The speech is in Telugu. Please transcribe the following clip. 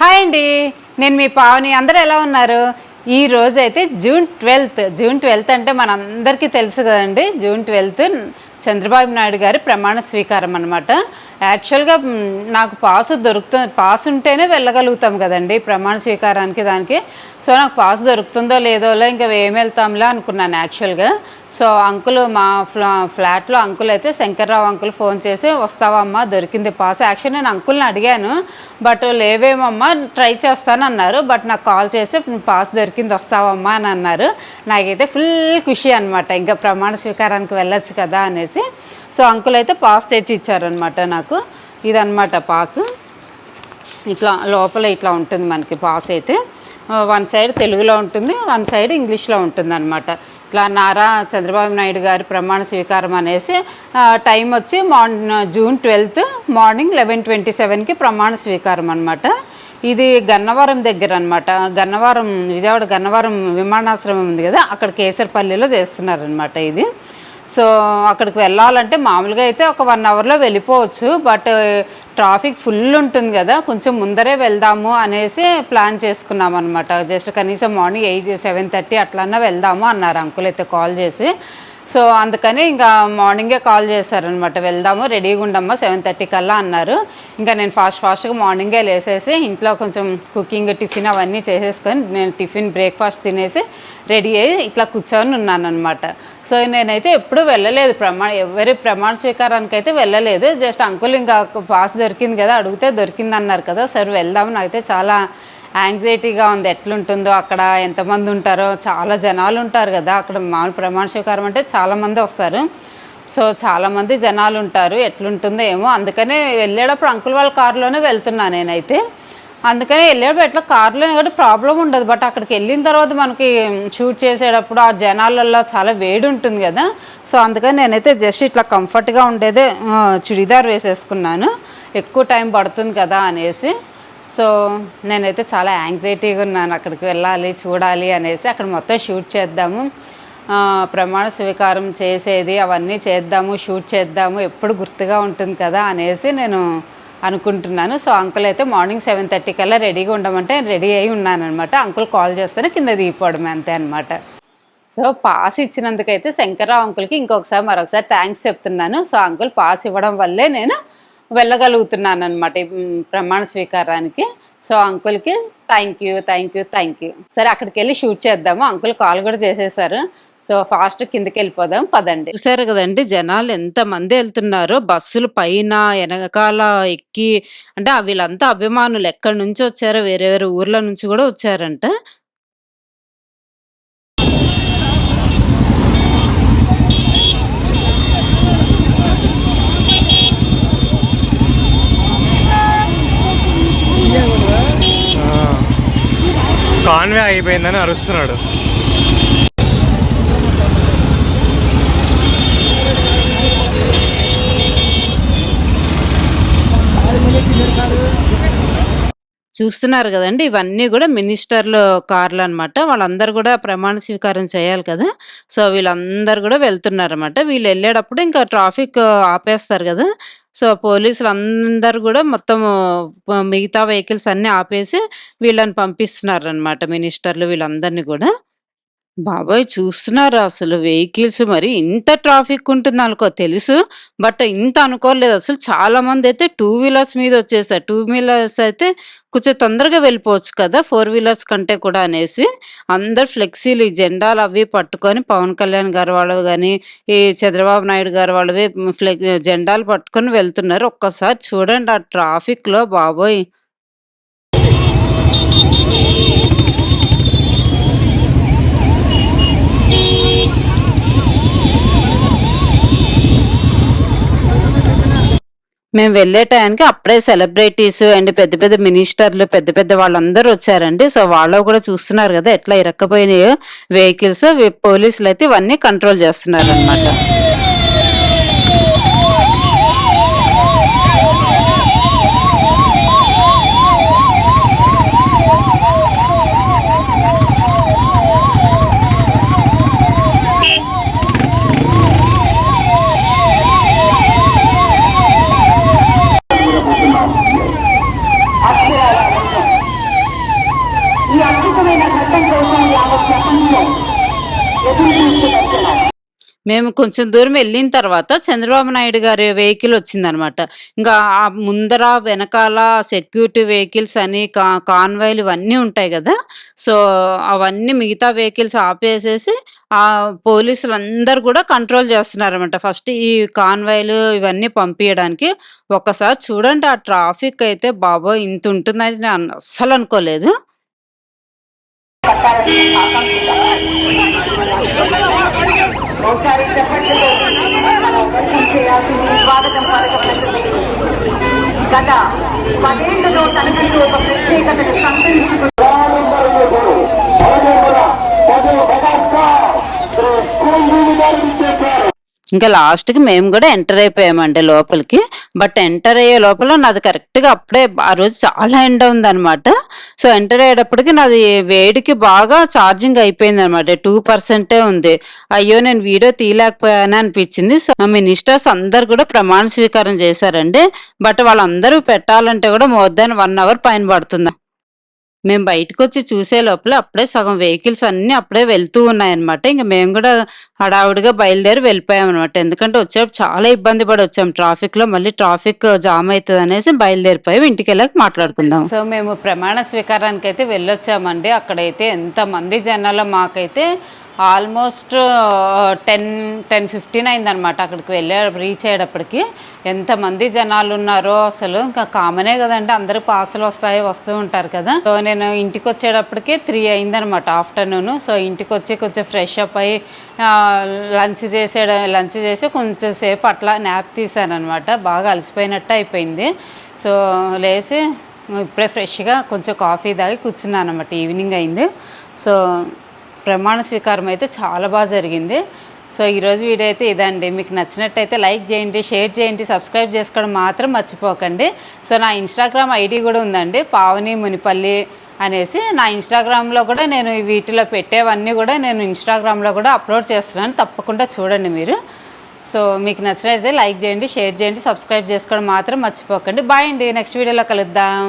హాయ్ అండి. నేను మీ పావని. అందరూ ఎలా ఉన్నారు? ఈ రోజు అయితే జూన్ ట్వెల్త్. జూన్ ట్వెల్త్ అంటే మనందరికీ తెలుసు కదండి. జూన్ ట్వెల్త్ చంద్రబాబు నాయుడు గారి ప్రమాణ స్వీకారం అనమాట యాక్చువల్గా నాకు పాస్ దొరుకుతుంది పాస్ ఉంటేనే వెళ్ళగలుగుతాం కదండి ప్రమాణ స్వీకారానికి దానికి. సో నాకు పాస్ దొరుకుతుందో లేదో ఇంకా ఏం వెళ్తాంలా అనుకున్నాను యాక్చువల్గా. సో అంకుల్ మా ఫ్లా ఫ్లాట్లో అంకుల్ అయితే శంకర్రావు అంకుల్ ఫోన్ చేసి వస్తావమ్మా దొరికింది పాస్. యాక్చువల్ నేను అంకుల్ని అడిగాను బట్ లేవేమమ్మా ట్రై చేస్తాను అన్నారు బట్ నాకు కాల్ చేసి పాస్ దొరికింది వస్తావమ్మా అని అన్నారు. నాకైతే ఫుల్ ఖుషి అనమాట ఇంకా ప్రమాణ స్వీకారానికి వెళ్ళొచ్చు కదా అనేసి. సో అంకుల్ అయితే పాస్ తెచ్చి ఇచ్చారనమాట నాకు. ఇదనమాట పాస్. ఇట్లా లోపల ఇట్లా ఉంటుంది మనకి పాస్ అయితే. వన్ సైడ్ తెలుగులో ఉంటుంది వన్ సైడ్ ఇంగ్లీష్లో ఉంటుంది అనమాట ఇట్లా నారా చంద్రబాబు నాయుడు గారి ప్రమాణ స్వీకారం అనేసి టైం వచ్చి morning June twelfth morning eleven twenty సెవెన్కి ప్రమాణ స్వీకారం అనమాట ఇది గన్నవరం దగ్గర అనమాట గన్నవరం విజయవాడ గన్నవరం విమానాశ్రమం ఉంది కదా అక్కడ కేసరపల్లిలో చేస్తున్నారనమాట ఇది. సో అక్కడికి వెళ్ళాలంటే మామూలుగా అయితే ఒక వన్ అవర్లో వెళ్ళిపోవచ్చు బట్ ట్రాఫిక్ ఫుల్ ఉంటుంది కదా కొంచెం ముందరే వెళ్దాము అనేసి ప్లాన్ చేసుకున్నాం అనమాట జస్ట్ కనీసం మార్నింగ్ ఎయిట్ సెవెన్ థర్టీ అట్లన్నా వెళ్దాము అన్నారు అంకుల్ అయితే కాల్ చేసి. సో అందుకని ఇంకా మార్నింగే కాల్ చేశారనమాట వెళ్దాము రెడీగా ఉండమ్మా సెవెన్ థర్టీ కల్లా అన్నారు. ఇంకా నేను ఫాస్ట్ ఫాస్ట్గా మార్నింగే లేసేసి ఇంట్లో కొంచెం కుకింగ్ టిఫిన్ అవన్నీ చేసేసుకొని నేను టిఫిన్ బ్రేక్ఫాస్ట్ తినేసి రెడీ అయ్యి ఇట్లా కూర్చొని ఉన్నాను అనమాట సో నేనైతే ఎప్పుడూ వెళ్ళలేదు ప్రమాణ ఎవరి ప్రమాణ స్వీకారానికి అయితే వెళ్ళలేదు. జస్ట్ అంకుల్ ఇంకా పాస్ దొరికింది కదా అడిగితే దొరికింది అన్నారు కదా సరే వెళ్దాం. నాకైతే చాలా యాంగ్జైటీగా ఉంది. ఎట్లుంటుందో అక్కడ ఎంతమంది ఉంటారో చాలా జనాలు ఉంటారు కదా అక్కడ మామూలు ప్రమాణ స్వీకారం అంటే చాలామంది వస్తారు. సో చాలామంది జనాలు ఉంటారు. ఎట్లుంటుందో ఏమో. అందుకనే వెళ్ళేటప్పుడు అంకుల్ వాళ్ళ కారులోనే వెళ్తున్నా నేనైతే. అందుకని వెళ్ళేటప్పుడు ఎట్లా కారులో కూడా ప్రాబ్లం ఉండదు. బట్ అక్కడికి వెళ్ళిన తర్వాత మనకి షూట్ చేసేటప్పుడు ఆ జనాలలో చాలా వేడి ఉంటుంది కదా. సో అందుకని నేనైతే జస్ట్ ఇట్లా కంఫర్ట్గా ఉండేదే చుడిదార్ వేసేసుకున్నాను. ఎక్కువ టైం పడుతుంది కదా అనేసి. సో నేనైతే చాలా యాంగ్జైటీగా ఉన్నాను. అక్కడికి వెళ్ళాలి చూడాలి అనేసి అక్కడ మొత్తం షూట్ చేద్దాము. ప్రమాణ స్వీకారం చేసేది అవన్నీ చేద్దాము షూట్ చేద్దాము. ఎప్పుడు గుర్తుగా ఉంటుంది కదా అనేసి నేను అనుకుంటున్నాను. సో అంకుల్ అయితే మార్నింగ్ సెవెన్ థర్టీ కల్లా రెడీగా ఉండమంటే రెడీ అయి ఉన్నాను అనమాట అంకుల్ కాల్ చేస్తేనే కింద దిగిపోవడమే అంతే అనమాట సో పాస్ ఇచ్చినందుకైతే శంకర్రావు అంకుల్కి ఇంకొకసారి మరొకసారి థ్యాంక్స్ చెప్తున్నాను. సో అంకుల్ పాస్ ఇవ్వడం వల్లే నేను వెళ్ళగలుగుతున్నాను అనమాట ప్రమాణ స్వీకారానికి. సో అంకుల్కి thank you thank you thank you సరే అక్కడికి వెళ్ళి షూట్ చేద్దాము. అంకుల్ కాల్ కూడా చేసేసారు. సో ఫాస్ట్ కిందకి వెళ్ళిపోదాం పదండి. చూసారు కదండి జనాలు ఎంత మంది వెళ్తున్నారో బస్సులు పైన వెనకాల ఎక్కి అంటే వీళ్ళంతా అభిమానులు ఎక్కడి నుంచి వచ్చారో వేరే వేరే ఊర్ల నుంచి కూడా వచ్చారంట. కాన్వే అయిపోయిందని అరుస్తున్నాడు. చూస్తున్నారు కదండి. ఇవన్నీ కూడా మినిస్టర్లు కార్లు అన్నమాట వాళ్ళందరూ కూడా ప్రమాణ స్వీకారం చేయాలి కదా. సో వీళ్ళందరూ కూడా వెళ్తున్నారు అనమాట వీళ్ళు వెళ్ళేటప్పుడు ఇంకా ట్రాఫిక్ ఆపేస్తారు కదా. సో పోలీసులు అందరు కూడా మొత్తం మిగతా వెహికల్స్ అన్నీ ఆపేసి వీళ్ళని పంపిస్తున్నారు అనమాట మినిస్టర్లు వీళ్ళందరినీ కూడా. బాబాయ్! చూస్తున్నారు అసలు వెహికల్స్ మరి ఇంత ట్రాఫిక్ ఉంటుంది అనుకో తెలుసు. బట్ ఇంత అనుకోలేదు. అసలు చాలా మంది అయితే టూ వీలర్స్ మీద వచ్చేసారు. టూ వీలర్స్ అయితే కొంచెం తొందరగా వెళ్ళిపోవచ్చు కదా ఫోర్ వీలర్స్ కంటే కూడా అనేసి. అందరు ఫ్లెక్సీలు ఈ జెండాలు అవి పట్టుకొని పవన్ కళ్యాణ్ గారు వాళ్ళు కానీ ఈ చంద్రబాబు నాయుడు గారు వాళ్ళవి ఫ్లెక్ జెండాలు పట్టుకొని వెళ్తున్నారు. ఒక్కసారి చూడండి ఆ ట్రాఫిక్లో బాబోయ్! మేము వెళ్ళే టైంకి అప్పుడే సెలబ్రిటీస్ అండ్ పెద్ద పెద్ద మినిస్టర్లు పెద్ద పెద్ద వాళ్ళందరూ వచ్చారండి. సో వాళ్ళు కూడా చూస్తున్నారు కదా ఎట్లా ఇరక్కపోయినాయో వెహికల్స్ పోలీసులు అయితే ఇవన్నీ కంట్రోల్ చేస్తున్నారు అనమాట అక్షరాల ఈ అద్భుతమైన ఘట్టం కోసం యావత్ ప్రపంచం ఎదురు చూస్తూ మేము కొంచెం దూరం వెళ్ళిన తర్వాత చంద్రబాబు నాయుడు గారి వెహికల్ వచ్చిందనమాట. ఇంకా ఆ ముందర వెనకాల సెక్యూరిటీ వెహికల్స్ అని కా కాన్వాయిలు ఇవన్నీ ఉంటాయి కదా. సో అవన్నీ మిగతా వెహికల్స్ ఆపేసేసి ఆ పోలీసులు అందరు కూడా కంట్రోల్ చేస్తున్నారన్నమాట ఫస్ట్ ఈ కాన్వాయిలు ఇవన్నీ పంపించడానికి ఒకసారి చూడండి ఆ ట్రాఫిక్ అయితే బాబోయ్ ఇంత ఉంటుందని నేను అస్సలు అనుకోలేదు. ఒకసారి చెప్పండి. స్వాగతం పలకవలసింది గత పదేళ్ళలో తనకంటూ ఒక ప్రత్యేకతను సంతరించుకుని ఇంకా లాస్ట్కి మేము కూడా ఎంటర్ అయిపోయామండి లోపలికి. బట్ ఎంటర్ అయ్యే లోపల నాది కరెక్ట్గా అప్పుడే ఆ రోజు చాలా ఎండ ఉందన్నమాట. సో ఎంటర్ అయ్యేటప్పటికి నాది వేడికి బాగా ఛార్జింగ్ అయిపోయింది అనమాట టూ పర్సెంటే ఉంది. అయ్యో నేను వీడియో తీయలేకపోయాను అనిపించింది. సో మా మినిస్టర్స్ అందరు కూడా ప్రమాణ స్వీకారం చేశారండి. బట్ వాళ్ళందరూ పెట్టాలంటే కూడా మోర్ దాన్ వన్ అవర్ పైన పడుతుంది. మేము బయటకు వచ్చి చూసే లోపల అప్పుడే సగం వెహికల్స్ అన్నీ అప్పుడే వెళ్తూ ఉన్నాయన్నమాట. ఇంకా మేము కూడా హడావుడిగా బయలుదేరి వెళ్ళిపోయామన్నమాట. ఎందుకంటే వచ్చేటప్పుడు చాలా ఇబ్బంది పడి వచ్చాం. ట్రాఫిక్లో మళ్ళీ ట్రాఫిక్ జామ్ అవుతుంది అనేసి బయలుదేరిపోయాం ఇంటికి వెళ్ళాక మాట్లాడుకుందాం. సో మేము ప్రమాణ స్వీకారానికి అయితే వెళ్ళొచ్చామండి. అక్కడైతే ఎంతమంది జనాలు మాకైతే ఆల్మోస్ట్ టెన్ టెన్ ఫిఫ్టీన్ అయిందనమాట అక్కడికి వెళ్ళే రీచ్ అయ్యేటప్పటికి. ఎంతమంది జనాలు ఉన్నారో అసలు ఇంకా కామనే కదండి. అందరూ పార్సల్ వస్తాయి వస్తూ ఉంటారు కదా. సో నేను ఇంటికి వచ్చేటప్పటికి త్రీ అయిందనమాట ఆఫ్టర్నూన్. సో ఇంటికి వచ్చి కొంచెం ఫ్రెష్ అప్ అయ్యి లంచ్ చేసే లంచ్ చేసి కొంచెం సేపు అట్లా న్యాప్ తీసానమాట బాగా అలసిపోయినట్టు అయిపోయింది. సో లేచి ఇప్పుడే ఫ్రెష్గా కొంచెం కాఫీ తాగి కూర్చున్నాను అనమాట ఈవినింగ్ అయింది. సో ప్రమాణ స్వీకారం అయితే చాలా బాగా జరిగింది. సో ఈరోజు వీడియో అయితే ఇదండి. మీకు నచ్చినట్టయితే లైక్ చేయండి షేర్ చేయండి సబ్స్క్రైబ్ చేసుకోవడం మాత్రం మర్చిపోకండి. సో నా ఇన్స్టాగ్రామ్ ఐడి కూడా ఉందండి పావని మునిపల్లి అనేసి. నా ఇన్స్టాగ్రామ్లో కూడా నేను వీటిలో పెట్టేవన్నీ కూడా నేను ఇన్స్టాగ్రామ్లో కూడా అప్లోడ్ చేస్తున్నాను. తప్పకుండా చూడండి మీరు. సో మీకు నచ్చినట్లయితే లైక్ చేయండి షేర్ చేయండి సబ్స్క్రైబ్ చేసుకోవడం మాత్రం మర్చిపోకండి. బాయ్ అండి. నెక్స్ట్ వీడియోలో కలుద్దాం.